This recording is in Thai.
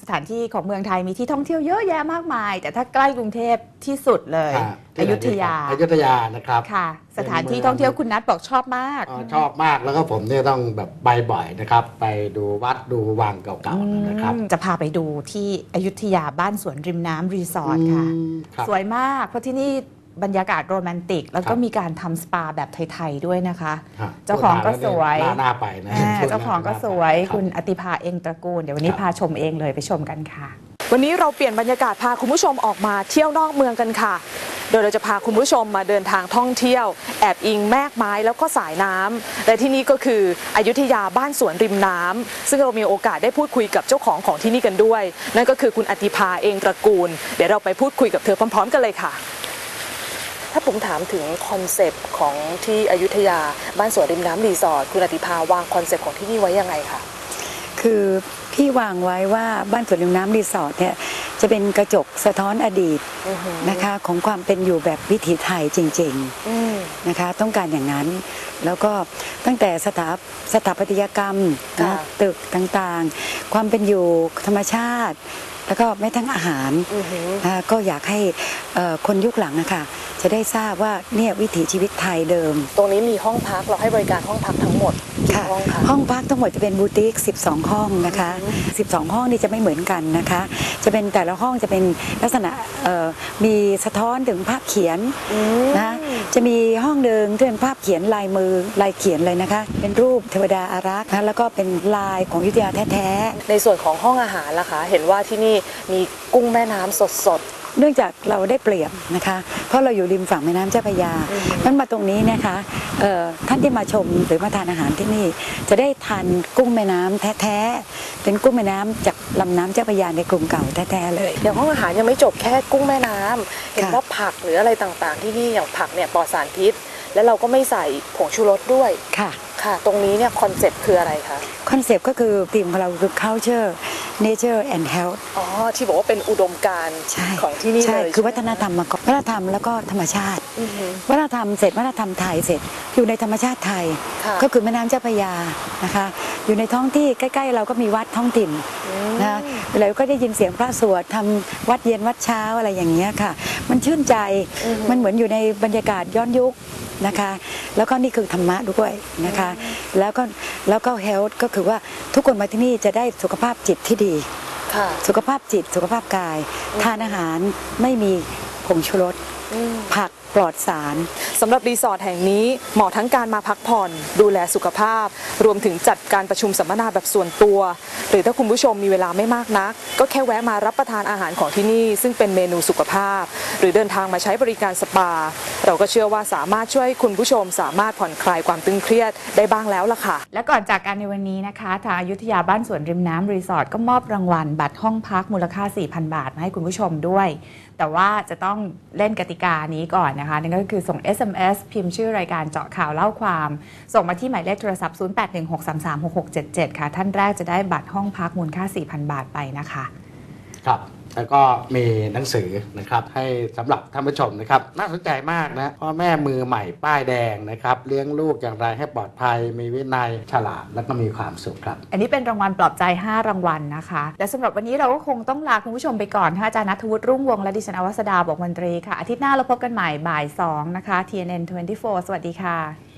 สถานที่ของเมืองไทยมีที่ท่องเที่ยวเยอะแยะมากมาย แต่ถ้าใกล้กรุงเทพที่สุดเลยค่ะอยุธยาอยุธยานะครับค่ะ สถานที่ท่องเที่ยวคุณนัทบอกชอบมาก อ๋อชอบมากแล้วก็ผมเนี่ยต้องแบบไปบ่อยนะครับ ไปดูวัดดูวังเก่าๆนะครับอืมจะพาไปดูที่อยุธยาบ้านสวนริมน้ำรีสอร์ทค่ะ อืมครับ สวยมากเพราะที่นี่ บรรยากาศโรแมนติก แล้วก็ครับมีการทำสปาแบบไทย ๆ ด้วยนะคะฮะเจ้าของก็สวยน่าน่าไปนะอ่าช่วเจ้าของก็น่สวยรับคุณอติภาเองตระกูล เดี๋ยววันนี้ครับพาชมเองเลยไปชมกันค่ะ วันนี้เราเปลี่ยนบรรยากาศพาคุณผู้ชมออกมาเที่ยวนอกเมืองกันค่ะ โดยเราจะพาคุณผู้ชมมาเดินทางท่องเที่ยว แอบอิงแมกไม้แล้วก็สายน้ำและที่นี่ก็คืออยุธยาบ้านสวนริมน้ำซึ่งเรามีโอกาสได้พูดคุยกับเจ้าของของที่นี่กันด้วย นั่นก็คือคุณอติภาเองตระกูล เดี๋ยวเราไปพูดคุยกับเธอพร้อม ๆ กันเลยค่ะ ถ้าผมถามถึงคอนเซปต์ของที่อยุธยาบ้านสวนริมน้ำรีสอร์ทคุณอติภาวางคอนเซปต์ของที่นี่ไว้ยังไงคะคือพี่วางไว้ว่าบ้านสวนริมน้ำรีสอร์ทเนี่ยจะเป็นกระจกสะท้อนอดีตนะคะของความเป็นอยู่แบบวิถีไทยจริงอืมๆนะคะต้องการอย่างนั้น แล้วก็ตั้งแต่สถาสถาปัตยกรรมนะค่ะตึกต่างๆ ความเป็นอยู่ธรรมชาติ แล้วก็แม้ทั้งอาหารอือหือนะคะก็อยากให้เอ่อคนยุคหลังนะคะ จะได้ทราบว่าเนี่ยวิถีชีวิตไทยเดิม ตรงนี้มีห้องพักเราให้บริการห้องพักทั้งหมดกี่ค่ะห้องคะห้องพักทั้งหมดจะเป็นบูติก12 ห้องนะคะ 12 ห้องนี่จะไม่เหมือนกันนะคะ จะเป็นแต่ละห้องจะเป็นลักษณะเอ่อมีสะท้อนถึงภาพเขียนนะคะจะมีห้องหนึ่งที่เป็นภาพเขียนลายมือลายเขียนเลยนะคะ เป็นรูปเทวดาอารักษ์นะแล้วก็เป็นลายของอยุธยาแท้ในส่วนของห้องอาหารล่ะคะ เห็นว่าที่นี่มีกุ้งแม่น้ำสดๆเนื่องจากเราได้เปรียบนะคะเพ ราะเราอยู่ริมฝั่งแม่น้ำเจ้าพระยามันมาตรงนี้นะคะเอ่อท่านที่มาชมหรือมาทานอาหารที่นี่ จะได้ทานกุ้งแม่น้ำแท้ๆเป็นกุ้งแม่น้ำจากลำน้ำเจ้าพระยาในกรุงเก่าแท้ๆเลยๆอย่างห้องอาหารยังไม่จบแค่กุ้งแม่น้ำเห็นค่ะว่าผักหรืออะไรต่างๆ ที่นี่อย่างผักเนี่ยปลอดสารพิษ และเราก็ไม่ใส่ผงชูรสด้วยค่ะค่ะ ตรงนี้เนี่ยคอนเซ็ปต์คืออะไรคะคอนเซปต์ก็คือธีมของเราคือ culture nature and health อ๋อ ที่บอกว่าเป็นอุดมการณ์ใช่ของที่นี่ใช่เลยคือใช่วัไหมฒนธรรมมาก่อนวัฒนธรรมแล้วก็ธรรมชาติ อือหือวัฒนธรรมเสร็จวัฒนธรรมไทยเสร็จอยู่ในธรรมชาติไทย ค่ะ ก็คือแม่น้ำเจ้าพระยานะคะ อยู่ในท้องที่ใกล้ ๆ เราก็มีวัดท้องถิ่น นะเราก็ได้ยินเสียงพระสวดทำวัดเย็นวัดเช้าอะไรอย่างเงี้ยค่ะ มันชื่นใจมันเหมือนอยู่ในบรรยากาศย้อนยุคนะคะ แล้วก็นี่คือธรรมะด้วยนะคะ แล้วก็แล้วก็ health ก็คือว่าทุกคนมาที่นี่จะได้สุขภาพจิตที่ดีค่ะสุขภาพจิตสุขภาพกาย ทานอาหารไม่มีผงชูรสผัก ปลอดสารสำหรับรีสอร์ทแห่งนี้เหมาะทั้งการมาพักผ่อน ดูแลสุขภาพ รวมถึงจัดการประชุมสัมมนาแบบส่วนตัว หรือถ้าคุณผู้ชมมีเวลาไม่มากนัก ก็แค่แวะมารับประทานอาหารของที่นี่ ซึ่งเป็นเมนูสุขภาพ หรือเดินทางมาใช้บริการสปา เราก็เชื่อว่าสามารถช่วยคุณผู้ชม สามารถผ่อนคลายความตึงเครียดได้บ้างแล้วล่ะค่ะ และก่อนจากกันในวันนี้นะคะทางอยุธยาบ้านสวนริมน้ำรีสอร์ทก็มอบรางวัลบัตรห้องพักมูลค่า 4,000 บาทมาให้คุณผู้ชมด้วย แต่ว่าจะต้องเล่นกติกานี้ก่อนนะคะนั่นก็คือส่ง SMS พิมพ์ชื่อรายการเจาะข่าวเล่าความ ส่งมาที่หมายเลขโทรศัพท์ 0816336677 ค่ะ ท่านแรกจะได้บัตรห้องพักมูลค่า 4,000 บาทไปนะคะ ครับแล้วก็มีหนังสือนะครับให้สำหรับท่านผู้ชมนะครับ น่าสนใจมากนะพ่อแม่มือใหม่ป้ายแดงนะครับเลี้ยงลูกอย่างไรให้ปลอดภัย มีวินัยฉลาดแล้วก็มีความสุขครับ อันนี้เป็นรางวัลปลอบใจ 5 รางวัลนะคะ และสำหรับวันนี้เราก็คงต้องลาคุณผู้ชมไปก่อนค่ะอาจารย์นัทวุฒิรุ่งวงและดิฉันอวสดาบอกมนตรีค่ะอาทิตย์หน้าเราพบกันใหม่บ่าย2นะคะ TNN 24 สวัสดีค่ะ